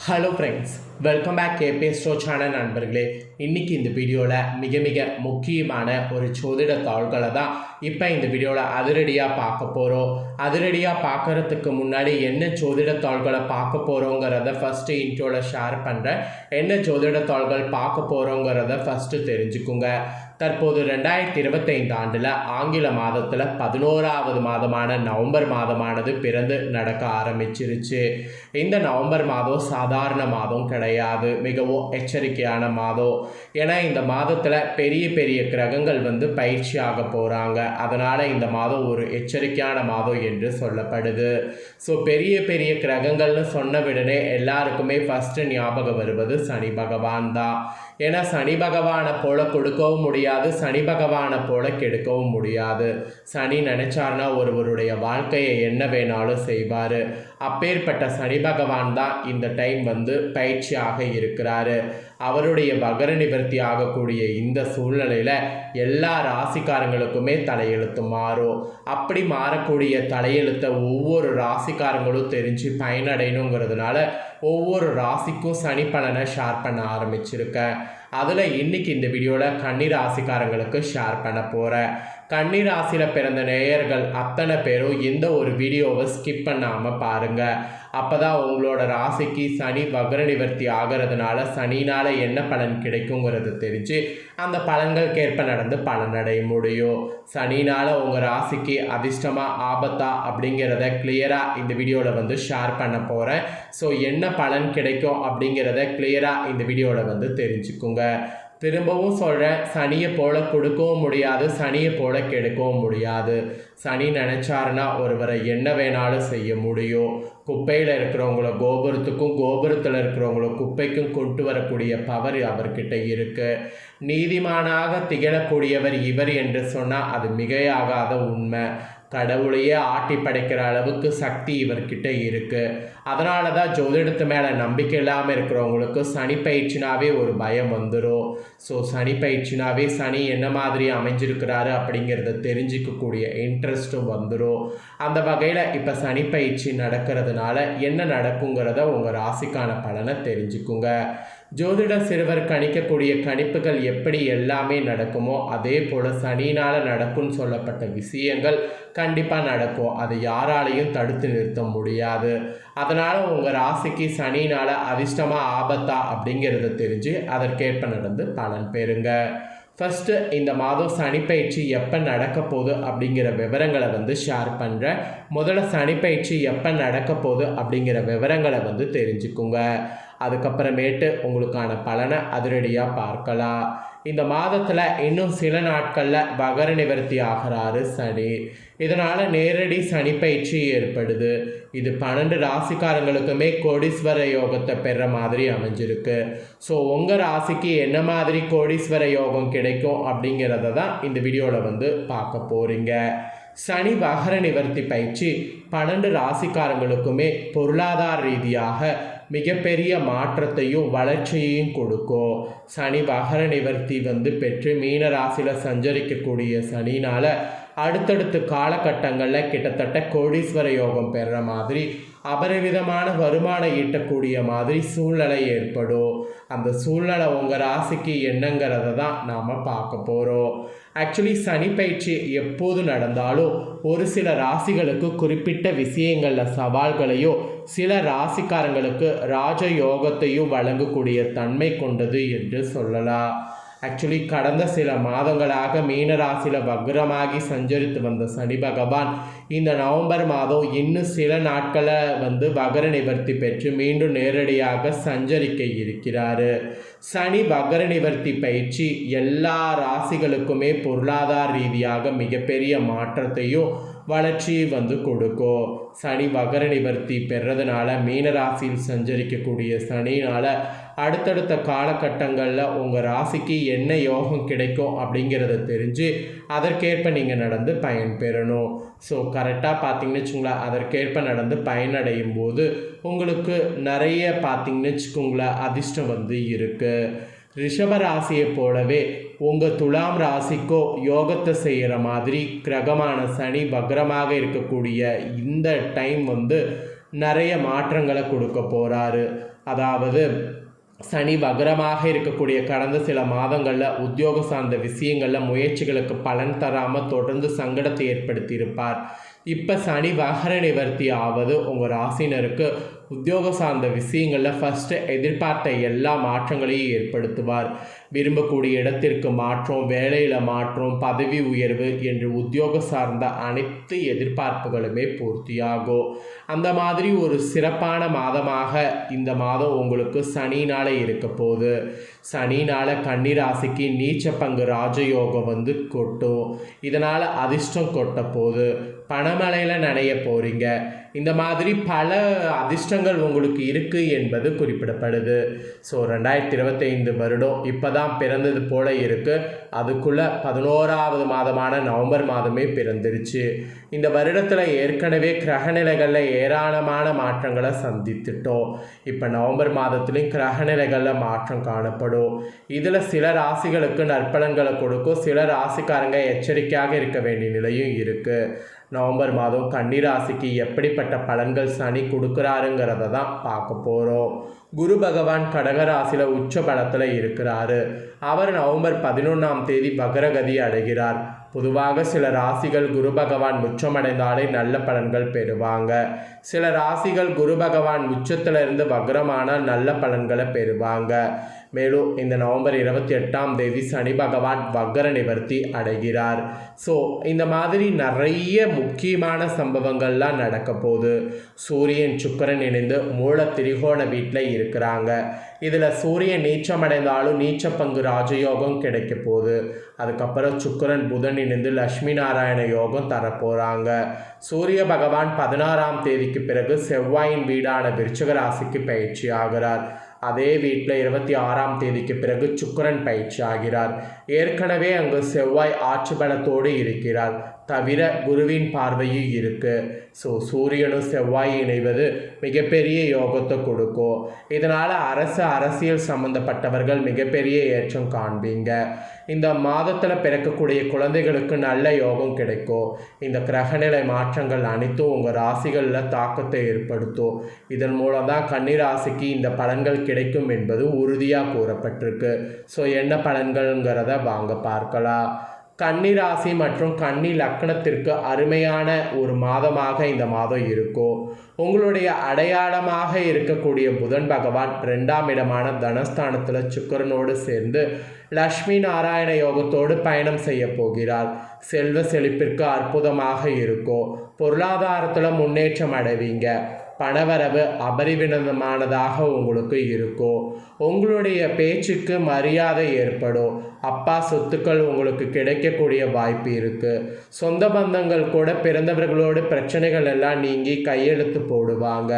Hello friends welcome back கேபே ஸ்டோ channel நண்பர்களே. இன்னைக்கு இந்த வீடியோவில் மிக மிக முக்கியமான ஒரு ஜோதிட தாள்களை தான் இப்போ இந்த வீடியோவில் அதிரடியாக பார்க்க போகிறோம் அதிரடியாக பார்க்கறதுக்கு முன்னாடி என்ன ஜோதிட தாள்களை பார்க்க போகிறோங்கிறத ஃபஸ்ட்டு இன்ட்ரோவில் ஷேர் பண்ணுறேன் என்ன ஜோதிட தாள்கள் பார்க்க போகிறோங்கிறத ஃபஸ்ட்டு தெரிஞ்சுக்குங்க. தற்போது ரெண்டாயிரத்தி இருபத்தைந்து ஆண்டில் ஆங்கில மாதத்தில் பதினோராவது மாதமான நவம்பர் மாதமானது பிறந்து நடக்க ஆரம்பிச்சிருச்சு. இந்த நவம்பர் மாதம் சாதாரண மாதம் கிடையாது. மிகவும் எச்சரிக்கையான மாதம். ஏன்னா இந்த மாதத்தில் பெரிய பெரிய கிரகங்கள் வந்து பயிற்சி ஆக போகிறாங்க அதனால் இந்த மாதம் ஒரு எச்சரிக்கையான மாதம் என்று சொல்லப்படுது. ஸோ பெரிய பெரிய கிரகங்கள்னு சொன்ன உடனே எல்லாருக்குமே ஃபஸ்ட்டு ஞாபகம் வருவது சனி பகவான் தான். ஏன்னா சனி பகவானை போல கொடுக்கவும் முடியாது சனி பகவானை போல கெடுக்கவும் முடியாது. சனி நினைச்சார்னா ஒருவருடைய வாழ்க்கையை என்ன வேணாலும் செய்வார். அப்பேற்பட்ட சனி பகவான் தான் இந்த டைம் வந்து பயிற்சியாக இருக்கிறாரு. அவருடைய வகர நிவர்த்தி ஆகக்கூடிய இந்த சூழ்நிலையில் எல்லா ராசிக்காரங்களுக்குமே தலையெழுத்து மாறும். அப்படி மாறக்கூடிய தலையெழுத்தை ஒவ்வொரு ராசிக்காரங்களும் தெரிஞ்சு பயனடையணுங்கிறதுனால ஒவ்வொரு ராசிக்கும் சனி பலனை ஷேர் பண்ண ஆரம்பிச்சிருக்கேன் அதில் இன்னைக்கு இந்த வீடியோவில் கன்னி ராசிக்காரங்களுக்கு ஷேர் பண்ண போகிறேன் கன்னி ராசியில் பிறந்த நேயர்கள் அத்தனை பேரும் எந்த ஒரு வீடியோவை ஸ்கிப் பண்ணாமல் பாருங்கள் அப்போ தான் உங்களோட ராசிக்கு சனி வக்ர நிவர்த்தி ஆகிறதுனால சனினால் என்ன பலன் கிடைக்குங்கிறது தெரிஞ்சு அந்த பலன்களுக்கேற்ப நடந்து பலனடைய முடியும். சனினால் உங்கள் ராசிக்கு அதிர்ஷ்டமாக ஆபத்தா அப்படிங்கிறத கிளியராக இந்த வீடியோவில் வந்து ஷேர் பண்ண போகிறேன் ஸோ என்ன பலன் கிடைக்கும் அப்படிங்கிறத கிளியராக இந்த வீடியோவில் வந்து தெரிஞ்சுக்குங்க. திரும்பவும் சொல்கிறேன் சனியை போல கொடுக்கவும் முடியாது சனியை போல கெடுக்கவும் முடியாது. சனி நினச்சாருன்னா ஒருவரை என்ன வேணாலும் செய்ய முடியும். குப்பையில் இருக்கிறவங்கள கோபுரத்துக்கும் கோபுரத்தில் இருக்கிறவங்கள குப்பைக்கும் கொண்டு வரக்கூடிய பவர் அவர்கிட்ட இருக்குது நீதிமானாக திகழக்கூடியவர் இவர் என்று சொன்னால் அது மிகையாகாத உண்மை. கடவுளையே ஆட்டி படைக்கிற அளவுக்கு சக்தி இவர்கிட்ட இருக்குது அதனால தான் ஜோதிடத்து மேலே நம்பிக்கை இல்லாமல் இருக்கிறவங்களுக்கு சனி பயிற்சினாவே ஒரு பயம் வந்துடும் ஸோ சனி பயிற்சினாவே சனி என்ன மாதிரி அமைஞ்சிருக்கிறாரு அப்படிங்கிறத தெரிஞ்சிக்கக்கூடிய இன்ட்ரெஸ்ட்டும் வந்துடும் அந்த வகையில் இப்போ சனி பயிற்சி நடக்கிறதுனால என்ன நடக்குங்கிறத உங்கள் ராசிக்கான பலனை தெரிஞ்சுக்குங்க. ஜோதிட சிறுவர் கணிக்கக்கூடிய கணிப்புகள் எப்படி எல்லாமே நடக்குமோ அதே போல் சனினால் நடக்கும்னு சொல்லப்பட்ட விஷயங்கள் கண்டிப்பாக நடக்கும். அதை யாராலையும் தடுத்து நிறுத்த முடியாது. அதனால் உங்கள் ராசிக்கு சனினால் அதிர்ஷ்டமாக ஆபத்தா அப்படிங்கிறத தெரிஞ்சு அதற்கேற்ப நடந்து பலன் பெறுங்க. ஃபஸ்ட்டு இந்த மாதம் சனிப்பயிற்சி எப்போ நடக்க போகுது அப்படிங்கிற விவரங்களை வந்து ஷேர் பண்ணுறேன் முதல்ல சனிப்பயிற்சி எப்போ நடக்க போகுது அப்படிங்கிற விவரங்களை வந்து தெரிஞ்சுக்குங்க. அதுக்கப்புறமேட்டு உங்களுக்கான பலனை அதிரடியாக பார்க்கலாம். இந்த மாதத்தில் இன்னும் சில நாட்களில் வகர நிவர்த்தி ஆகிறாரு சனி. இதனால் நேரடி சனி பயிற்சி ஏற்படுது. இது பன்னெண்டு ராசிக்காரங்களுக்குமே கோடீஸ்வர யோகத்தை பெற மாதிரி அமைஞ்சிருக்கு. ஸோ உங்கள் ராசிக்கு என்ன மாதிரி கோடீஸ்வர யோகம் கிடைக்கும் அப்படிங்கிறத தான் இந்த வீடியோவில் வந்து பார்க்க போகிறீங்க சனி வகர நிவர்த்தி பயிற்சி பன்னெண்டு ராசிக்காரங்களுக்குமே பொருளாதார ரீதியாக மிகப்பெரிய மாற்றத்தையும் வளர்ச்சியையும் கொடுக்கும். சனி வகர நிவர்த்தி வந்து பெற்று மீன ராசியில் சஞ்சரிக்கக்கூடிய சனினால் அடுத்தடுத்த காலகட்டங்களில் கிட்டத்தட்ட கோடீஸ்வர யோகம் பெறுற மாதிரி அபரிவிதமான வருமானம் ஈட்டக்கூடிய மாதிரி சூழ்நிலை ஏற்படும். அந்த சூழ்நிலை உங்கள் ராசிக்கு என்னங்கிறத தான் நாம் பார்க்க போகிறோம் ஆக்சுவலி சனி பயிற்சி எப்போது நடந்தாலும் ஒரு சில ராசிகளுக்கு குறிப்பிட்ட விஷயங்களில் சவால்களையும் சில ராசிக்காரங்களுக்கு ராஜ யோகத்தையும் வழங்கக்கூடிய தன்மை கொண்டது என்று சொல்லலாம். ஆக்சுவலி கடந்த சில மாதங்களாக மீனராசியில் வக்ரமாகி சஞ்சரித்து வந்த சனி பகவான் இந்த நவம்பர் மாதம் இன்னும் சில நாட்களை வந்து வகர நிவர்த்தி பெற்று மீண்டும் நேரடியாக சஞ்சரிக்க இருக்கிறாரு. சனி வகர நிவர்த்தி பயிற்சி எல்லா ராசிகளுக்குமே பொருளாதார ரீதியாக மிகப்பெரிய மாற்றத்தையும் வளர்ச்சியை வந்து கொடுக்கும் சனி வகர நிவர்த்தி பெறதுனால மீனராசியில் சஞ்சரிக்கக்கூடிய சனினால் அடுத்தடுத்த காலகட்டங்களில் உங்கள் ராசிக்கு என்ன யோகம் கிடைக்கும் அப்படிங்கிறத தெரிஞ்சு அதற்கேற்ப நீங்கள் நடந்து பயன் பெறணும். ஸோ கரெக்டாக பார்த்தீங்கன்னு வச்சுங்களேன் அதற்கேற்ப நடந்து பயனடையும் போது உங்களுக்கு நிறைய பார்த்தீங்கன்னு வச்சுக்கோங்களேன் அதிர்ஷ்டம் வந்து இருக்குது ரிஷப ராசியை போலவே உங்கள் துலாம் ராசிக்கோ யோகத்தை செய்கிற மாதிரி கிரகமான சனி பக்ரமாக இருக்கக்கூடிய இந்த டைம் வந்து நிறைய மாற்றங்களை கொடுக்க போகிறாரு அதாவது சனி வகரமாக இருக்கக்கூடிய கடந்த சில மாதங்களில் உத்தியோக சார்ந்த விஷயங்களில் முயற்சிகளுக்கு பலன் தராமல் தொடர்ந்து சங்கடத்தை ஏற்படுத்தியிருப்பார். இப்போ சனி வகர நிவர்த்தி ஆவது உங்கள் ராசினருக்கு உத்தியோக சார்ந்த விஷயங்களில் ஃபஸ்ட்டு எதிர்பார்த்த எல்லா மாற்றங்களையும் ஏற்படுத்துவார். விரும்பக்கூடிய இடத்திற்கு மாற்றம் வேலையில் மாற்றம் பதவி உயர்வு என்று உத்தியோக சார்ந்த அனைத்து எதிர்பார்ப்புகளுமே பூர்த்தியாகும். அந்த மாதிரி ஒரு சிறப்பான மாதமாக இந்த மாதம் உங்களுக்கு சனினால் இருக்க போகுது. சனினால் கன்னிராசிக்கு நீச்ச பங்கு ராஜயோகம் வந்து கொட்டும். இதனால் அதிர்ஷ்டம் கொட்ட போகுது. பணமழையில் நனைய போகிறீங்க இந்த மாதிரி பல அதிர்ஷ்டங்கள் உங்களுக்கு இருக்குது என்பது குறிப்பிடப்படுது. ஸோ ரெண்டாயிரத்தி இருபத்தைந்து வருடம் இப்போ தான் பிறந்தது போல இருக்குது அதுக்குள்ளே பதினோராவது மாதமான நவம்பர் மாதமே பிறந்துருச்சு. இந்த வருடத்தில் ஏற்கனவே கிரகநிலைகளில் ஏராளமான மாற்றங்களை சந்தித்துட்டோம். இப்போ நவம்பர் மாதத்துலேயும் கிரகநிலைகளில் மாற்றம் காணப்படும். இதில் சில ராசிகளுக்கு நற்பலன்களை கொடுக்கும். சில ராசிக்காரங்க எச்சரிக்கையாக இருக்க வேண்டிய நிலையும் இருக்குது நவம்பர் மாதம் கன்னிராசிக்கு எப்படிப்பட்ட பலன்கள் சனி கொடுக்குறாருங்கிறத தான் பார்க்க போகிறோம் குரு பகவான் கடகராசியில் உச்ச பலத்தில் இருக்கிறாரு. அவர் நவம்பர் பதினொன்றாம் தேதி பகரகதி அடைகிறார். பொதுவாக சில ராசிகள் குரு பகவான் உச்சமடைந்தாலே நல்ல பலன்கள் பெறுவாங்க. சில ராசிகள் குரு பகவான் உச்சத்திலிருந்து வக்ரமானால் நல்ல பலன்களை பெறுவாங்க. மேலும் இந்த நவம்பர் இருபத்தி எட்டாம் தேதி சனி பகவான் வக்ர நிவர்த்தி அடைகிறார். ஸோ இந்த மாதிரி நிறைய முக்கியமான சம்பவங்கள்லாம் நடக்க போகுது. சூரியன் சுக்கரன் இணைந்து மூல திரிகோண வீட்டில் இருக்கிறாங்க. இதில் சூரியன் நீச்சம் அடைந்தாலும் நீச்ச பங்கு ராஜயோகம் கிடைக்க போகுது. அதுக்கப்புறம் சுக்கரன் புதன் இணைந்து லக்ஷ்மி நாராயண யோகம் தரப்போகிறாங்க சூரிய பகவான் பதினாறாம் தேதிக்கு பிறகு செவ்வாயின் வீடான விருச்சக ராசிக்கு பயிற்சி ஆகிறார். அதே வீட்டில் இருபத்தி ஆறாம் தேதிக்கு பிறகு சுக்கரன் பயிற்சி ஆகிறார். ஏற்கனவே அங்கு செவ்வாய் ஆட்சி பலத்தோடு இருக்கிறார். தவிர குருவின் பார்வையும் இருக்கு. ஸோ சூரியனும் செவ்வாய் இணைவது மிகப்பெரிய யோகத்தை கொடுக்கும் இதனால் அரசு அரசியல் சம்பந்தப்பட்டவர்கள் மிகப்பெரிய ஏற்றம் காண்பீங்க. இந்த மாதத்தில் பிறக்கக்கூடிய குழந்தைகளுக்கு நல்ல யோகம் கிடைக்கும் இந்த கிரகநிலை மாற்றங்கள் அனைத்தும் உங்கள் ராசிகளில் தாக்கத்தை ஏற்படுத்தும். இதன் மூலம் தான் கன்னிராசிக்கு இந்த பலன்கள் கிடைக்கும் என்பது உறுதியாக கூறப்பட்டிருக்கு. ஸோ என்ன பலன்கள்ங்கிறத வாங்க பார்க்கலாம். கன்னி ராசி மற்றும் கன்னி லக்னத்திற்கு அருமையான ஒரு மாதமாக இந்த மாதம் இருக்கும். உங்களுடைய அடையாளமாக இருக்கக்கூடிய புதன் பகவான் ரெண்டாம் இடமான தனஸ்தானத்தில் சுக்கரனோடு சேர்ந்து லக்ஷ்மி நாராயண யோகத்தோடு பயணம் செய்ய போகிறார். செல்வ செழிப்பிற்கு அற்புதமாக இருக்கும். பொருளாதாரத்தில் முன்னேற்றம் அடைவீங்க. பணவரவு அபரிவினதமானதாக உங்களுக்கு இருக்கும் உங்களுடைய பேச்சுக்கு மரியாதை ஏற்படும். அப்பா சொத்துக்கள் உங்களுக்கு கிடைக்கக்கூடிய வாய்ப்பு இருக்குது சொந்த பந்தங்கள் கூட பிறந்தவர்களோடு பிரச்சனைகள் எல்லாம் நீங்கி கையெழுத்து போடுவாங்க.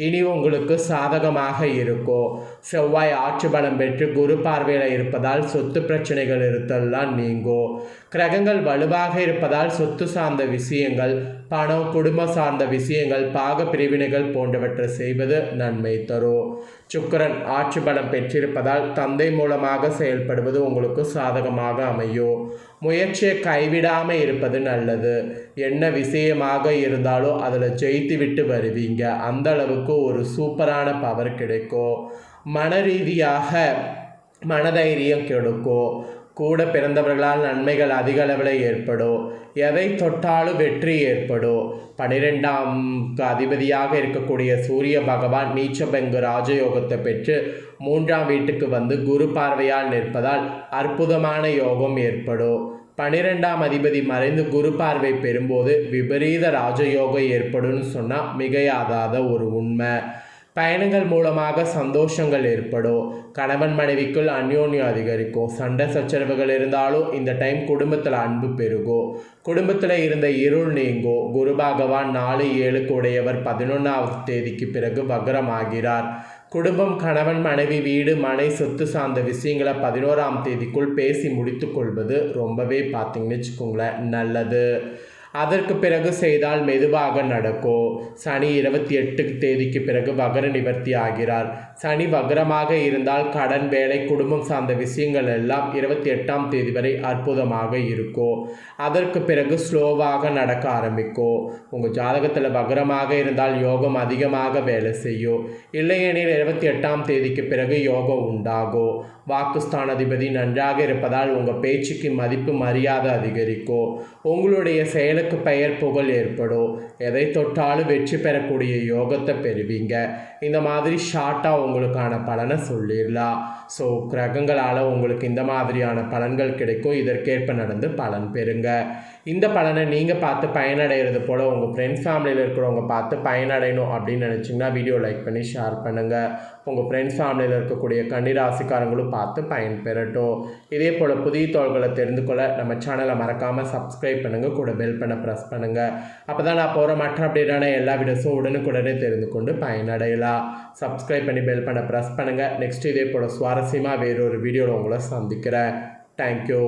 இனி உங்களுக்கு சாதகமாக இருக்கும் செவ்வாய் ஆட்சி பலம் பெற்று குரு பார்வையில் இருப்பதால் சொத்து பிரச்சனைகள் இருத்தெல்லாம் நீங்கும் கிரகங்கள் வலுவாக இருப்பதால் சொத்து சார்ந்த விஷயங்கள் பணம் குடும்பம் சார்ந்த விஷயங்கள் பாக பிரிவினைகள் போன்றவற்றை செய்வது நன்மை தரும் சுக்கரன் ஆட்சி பலம் பெற்றிருப்பதால் தந்தை மூலமாக செயல்படுவது உங்களுக்கு சாதகமாக அமையும் முயற்சியை கைவிடாமல் இருப்பது நல்லது. என்ன விஷயமாக இருந்தாலும் அதில் ஜெயித்து விட்டு வருவீங்க. அந்த அளவுக்கு ஒரு சூப்பரான பவர் கிடைக்கும். மன ரீதியாக மனதைரியம் கெடுக்கும். கூட பிறந்தவர்களால் நன்மைகள் அதிக அளவில் ஏற்படும் எதை தொட்டாலும் வெற்றி ஏற்படும் பனிரெண்டாம் அதிபதியாக இருக்கக்கூடிய சூரிய பகவான் நீச்சபெங்கு ராஜயோகத்தை பெற்று மூன்றாம் வீட்டுக்கு வந்து குரு பார்வையால் நிற்பதால் அற்புதமான யோகம் ஏற்படும் பனிரெண்டாம் அதிபதி மறைந்து குரு பார்வை பெறும்போது விபரீத ராஜயோகம் ஏற்படும்னு சொன்னால் மிகையாதாத ஒரு உண்மை. பயணங்கள் மூலமாக சந்தோஷங்கள் ஏற்படும். கணவன் மனைவிக்குள் அந்யோன்யம் அதிகரிக்கும். சண்டை சச்சரவுகள் இருந்தாலும் இந்த டைம் குடும்பத்தில் அன்பு பெருகும். குடும்பத்தில் இருந்த இருள் நீங்கும். குரு பகவான் நாலு ஏழுக்கு உடையவர் பதினொன்றாவது தேதிக்கு பிறகு வக்ரமாகிறார். குடும்பம் கணவன் மனைவி வீடு மனை சொத்து சார்ந்த விஷயங்களை பதினோராம் தேதிக்குள் பேசி முடித்து கொள்வது ரொம்பவே பார்த்தீங்கன்னு வச்சுக்கோங்களேன் நல்லது. அதற்கு பிறகு செய்தால் மெதுவாக நடக்கும் சனி இருபத்தி எட்டு தேதிக்கு பிறகு வகர நிவர்த்தி ஆகிறார். சனி வக்ரமாக இருந்தால் கடன் வேலை குடும்பம் சார்ந்த விஷயங்கள் எல்லாம் இருபத்தி எட்டாம் தேதி வரை அற்புதமாக இருக்கும் அதற்கு பிறகு ஸ்லோவாக நடக்க ஆரம்பிக்கும் உங்கள் ஜாதகத்தில் வக்ரமாக இருந்தால் யோகம் அதிகமாக வேலை செய்யும் இல்லையெனில் இருபத்தி எட்டாம் தேதிக்கு பிறகு யோகம் உண்டாகும் வாக்குஸ்தானாதிபதி நன்றாக இருப்பதால் உங்கள் பேச்சுக்கு மதிப்பு மரியாதை அதிகரிக்கும் உங்களுடைய செயலுக்கு பெயர் புகழ் ஏற்படும். எதை தொட்டாலும் வெற்றி பெறக்கூடிய யோகத்தை பெறுவீங்க. இந்த மாதிரி ஷார்ட்டாக உங்களுக்கான பலனை சொல்லிடலாம். ஸோ கிரகங்களால் உங்களுக்கு இந்த மாதிரியான பலன்கள் கிடைக்கும். இதற்கேற்ப நடந்து பலன் பெறுங்க. இந்த பலனை நீங்கள் பார்த்து பயனடைகிறது போல் உங்கள் ஃப்ரெண்ட்ஸ் ஃபேமிலியில் இருக்கிறவங்க பார்த்து பயனடையணும் அப்படின்னு நினச்சிங்கன்னா வீடியோ லைக் பண்ணி ஷேர் பண்ணுங்கள் உங்கள் ஃப்ரெண்ட்ஸ் ஃபேமிலியில் இருக்கக்கூடிய கன்னிராசிக்காரங்களும் பார்த்து பயன் பெறட்டும். இதே போல் புதிய தோள்களை தெரிந்து கொள்ள நம்ம சேனலை மறக்காமல் சப்ஸ்கிரைப் பண்ணுங்கள் கூட பெல் பண்ண ப்ரெஸ் பண்ணுங்கள் அப்போ தான் நான் போகிற மற்ற அப்டேட்டான எல்லா வீடியோஸும் உடனுக்குடனே தெரிந்து கொண்டு பயனடையலாம் சப்ஸ்கிரைப் பண்ணி பெல் பண்ண ப்ரெஸ் பண்ணுங்கள் நெக்ஸ்ட் இதே போல் சுவாரஸ்யமாக வேறொரு வீடியோவில் உங்களை சந்திக்கிறேன். தேங்க்யூ